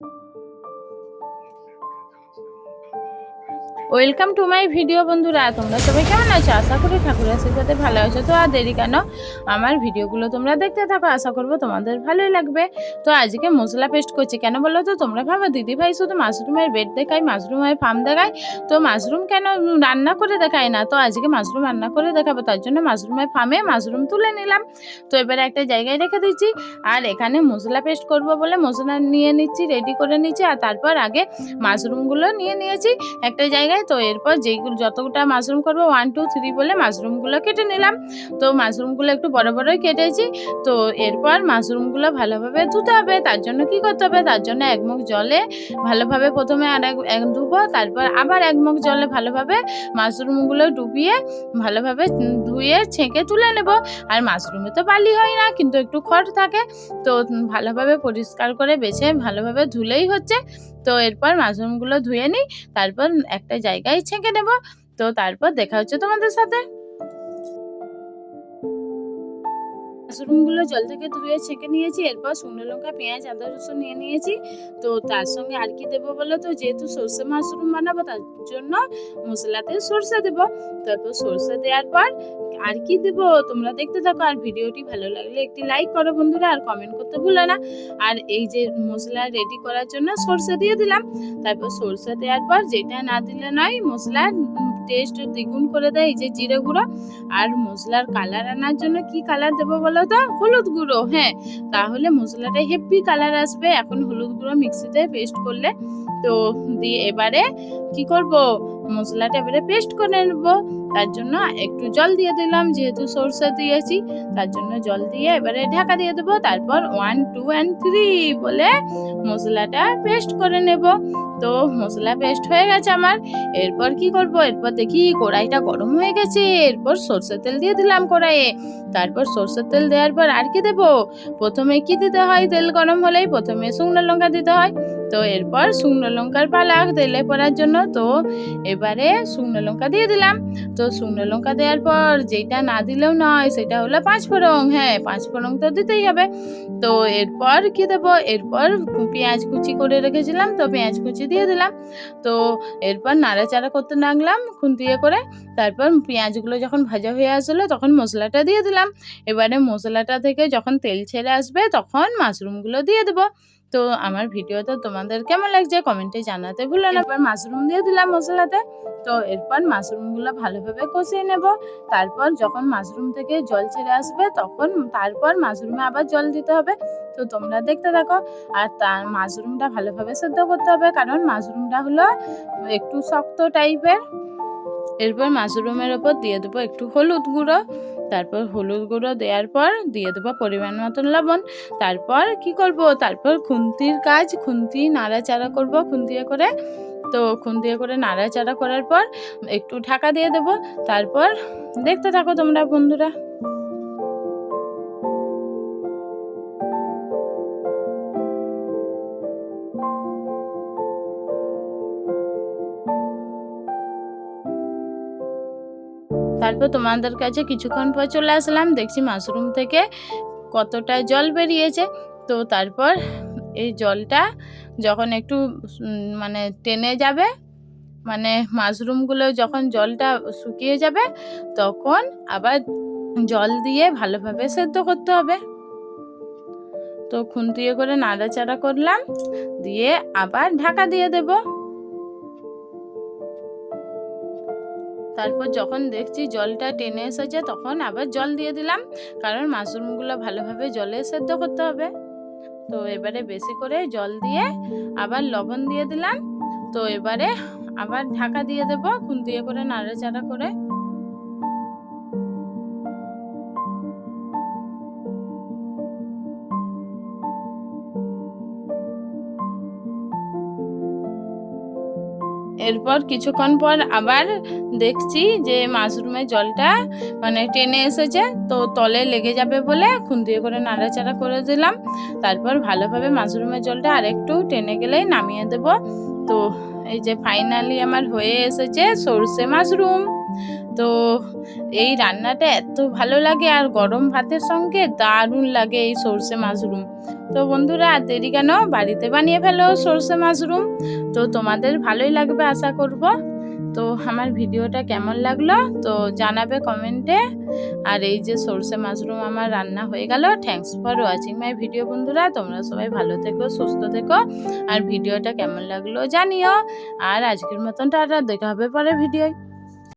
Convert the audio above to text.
you welcome to my video বন্ধুরা, তোমরা সবাই কেমন আছো? আশা করি ঠাকুর আশীর্বাদে ভালো আছো। তো আর দেরি কেন? আমার ভিডিওগুলো তোমরা দেখতে থাকো, আশা করব তোমাদের ভালোই লাগবে। তো আজকে মশলা পেস্ট করছি কেন বলো তো? তোমরা ভাবো দিদি ভাই শুধু মাশরুমের বেড দেখায়, মাশরুমের ফার্ম দেখায়। তো মাশরুম কেন রান্না করে দেখায় না? তো আজকে মাশরুম রান্না করে দেখাবো, তার জন্য মাশরুমের ফার্মে মাশরুম তুলে নিলাম। তো এবারে একটা জায়গায় রেখে দিচ্ছি। আর এখানে মশলা পেস্ট করব বলে মশলা নিয়ে নিচ্ছি রেডি করে নিচ্ছি। আর তারপর আগে মাশরুমগুলো নিয়ে নিয়েছি। একটা জায়গায় তো এরপর যেইগুলো যতটা মাশরুম করব ওয়ান টু থ্রি বলে মাশরুমগুলো কেটে নিলাম। তো মাশরুমগুলো একটু বড় বড়ই কেটেছি। তো এরপর মাশরুমগুলো ভালোভাবে ধুতে হবে। তার জন্য কি করতে হবে? তার জন্য এক মুখ জলে ভালোভাবে প্রথমে আর এক ধুবো, তারপর আবার এক মুখ জলে ভালোভাবে মাশরুমগুলো ডুবিয়ে ভালোভাবে ধুয়ে, ছেঁকে তুলে নেব। আর মাশরুমে তো বালি হয় না, কিন্তু একটু খড় থাকে। তো ভালোভাবে পরিষ্কার করে বেছে ভালোভাবে ধুলেই হচ্ছে। তো এরপর মাশরুমগুলো ধুয়ে নিই। তারপর একটা জায়গায় ছেঁকে নেব। তো তারপর দেখা হচ্ছে তোমাদের সাথে। মাশরুমগুলো জল থেকে ধুয়ে ছেঁকে নিয়েছি, এরপর শুকনো লঙ্কা, পেঁয়াজ, আদা, রসুন নিয়ে নিয়েছি। তো তার সঙ্গে আর কি দেবো বলো তো? যেহেতু সর্ষে মাশরুম বানাবো, তার জন্য মশলাতে সর্ষে দেবো। তারপর সর্ষে দেওয়ার পর আর কি দেবো? তোমরা দেখতে থাকো। আর ভিডিওটি ভালো লাগলে একটি লাইক করো বন্ধুরা, আর কমেন্ট করতে ভুলো না। আর এই যে মশলা রেডি করার জন্য সর্ষে দিয়ে দিলাম। তারপর সর্ষে দেওয়ার পর যেটা না দিলে নয় মশলার টেস্ট দ্বিগুণ করে দেয় এই যে জিরে গুঁড়ো আর মশলার কালার আনার জন্য কি কালার দেবো বলো তো? হলুদ গুঁড়ো হ্যাঁ। তাহলে মশলাটা হেভি কালার আসবে। এখন হলুদ গুঁড়ো মিক্সিতে পেস্ট করলে তো দিয়ে এবারে কি করব? মশলাটা এবারে পেস্ট করে নেব। তার জন্য একটু জল দিয়ে দিলাম, যেহেতু সরষে দিয়েছি। তার জন্য জল দিয়ে এবারে ঢাকা দিয়ে দেবো। তারপর ওয়ান টু অ্যান্ড থ্রি বলে মশলাটা পেস্ট করে নেব। তো মশলা পেস্ট হয়ে গেছে আমার। এরপর কি করব? এরপর দেখি কড়াইটা গরম হয়ে গেছে। এরপর সর্ষের তেল দিয়ে দিলাম কড়াইয়ে। তারপর সর্ষের তেল দেওয়ার পর আর কি দেবো? প্রথমে কি দিতে হয়? তেল গরম হলেই প্রথমে শুকনো লঙ্কা দিতে হয়। তো এরপর শুকনো লঙ্কার পালা তেলে পড়ার জন্য তো এবারে শুকনো লঙ্কা দিয়ে দিলাম। তো শুকনো লঙ্কা দেওয়ার পর যেটা না দিলেও নয়, সেটা হলো পাঁচ ফোড়ং হ্যাঁ পাঁচ ফোড়ং তো দিতেই হবে। তো এরপর কি দেবো? এরপর পেঁয়াজ কুচি করে রেখেছিলাম, তো পেঁয়াজ কুচি দিয়ে দিলাম। তো এরপর নাড়াচাড়া করতে লাগলাম খুন্তিয়ে করে। তারপর পেঁয়াজগুলো যখন ভাজা হয়ে আসলো, তখন মশলাটা দিয়ে দিলাম। এবারে মশলাটা থেকে যখন তেল ছেড়ে আসবে, তখন মাশরুমগুলো দিয়ে দেবো। তো আমার ভিডিওটা তোমাদের কেমন লাগছে কমেন্টে জানাতে ভুলো না। এবার মাশরুম দিয়ে দিলাম মশলাতে। তো এরপর মাশরুমগুলো ভালোভাবে কষিয়ে নেব। তারপর যখন মাশরুম থেকে জল ছেড়ে আসবে, তখন তারপর মাশরুমে আবার জল দিতে হবে। তো তোমরা দেখতে থাকো। আর তার মাশরুমটা ভালোভাবে সেদ্ধ করতে হবে। কারণ মাশরুমটা হলো একটু শক্ত টাইপের এরপর মাশরুমের ওপর দিয়ে দেবো একটু হলুদ গুঁড়ো। তারপর হলুদ গুঁড়ো দেওয়ার পর দিয়ে দেবো পরিমাণ মতন লবণ। তারপর কি করব? তারপর খুন্তির কাজ, খুন্তি নাড়াচাড়া করব খুন্তিয়ে করে। তো খুন্তিয়ে করে নাড়াচাড়া করার পর একটু ঢাকা দিয়ে দেবো। তারপর দেখতে থাকো তোমরা বন্ধুরা। তারপর তোমাদের কাছে কিছুক্ষণ পর চলে আসলাম। দেখছি মাশরুম থেকে কতটা জল বেরিয়েছে। তো তারপর এই জলটা যখন একটু মানে টেনে যাবে মানে মাশরুমগুলো যখন জলটা শুকিয়ে যাবে, তখন আবার জল দিয়ে ভালোভাবে সেদ্ধ করতে হবে। তো খুন্তিয়ে করে নাড়াচাড়া করলাম, দিয়ে আবার ঢাকা দিয়ে দেবো। তারপর যখন দেখছি জলটা টেনে এসেছে, তখন আবার জল দিয়ে দিলাম। কারণ মাশরুমগুলো ভালোভাবে জলে সেদ্ধ করতে হবে। তো এবারে বেশি করে জল দিয়ে আবার লবণ দিয়ে দিলাম। তো এবারে আবার ঢাকা দিয়ে দেবো খুন্তিয়ে করে, নাড়াচাড়া করে। এরপর কিছুক্ষণ পর আবার দেখছি যে মাশরুমের জলটা মানে টেনে এসেছে, তো তলে লেগে যাবে বলে খুন্তিয়ে করে নাড়াচাড়া করে দিলাম। তারপর ভালোভাবে মাশরুমের জলটা আরেকটু টেনে গেলেই নামিয়ে দেব। তো এই যে ফাইনালি আমার হয়ে এসেছে সর্ষে মাশরুম। তো এই রান্নাটা এত ভালো লাগে আর গরম ভাতের সঙ্গে দারুণ লাগে এই সর্ষে মাশরুম। তো বন্ধুরা আর দেরি কেন? বাড়িতে বানিয়ে ফেলো সর্ষে মাশরুম। তো তোমাদের ভালোই লাগবে আশা করব। তো আমার ভিডিওটা কেমন লাগল তো জানাবে কমেন্টে আর এই যে সর্ষে মাশরুম আমার রান্না হয়ে গেল। Thanks for watching my video বন্ধুরা। তোমরা সবাই ভালো থেকো, সুস্থ থেকো। আর ভিডিওটা কেমন লাগল জানিও। আর আজকের মতন টাটা, দেখা হবে পরে ভিডিও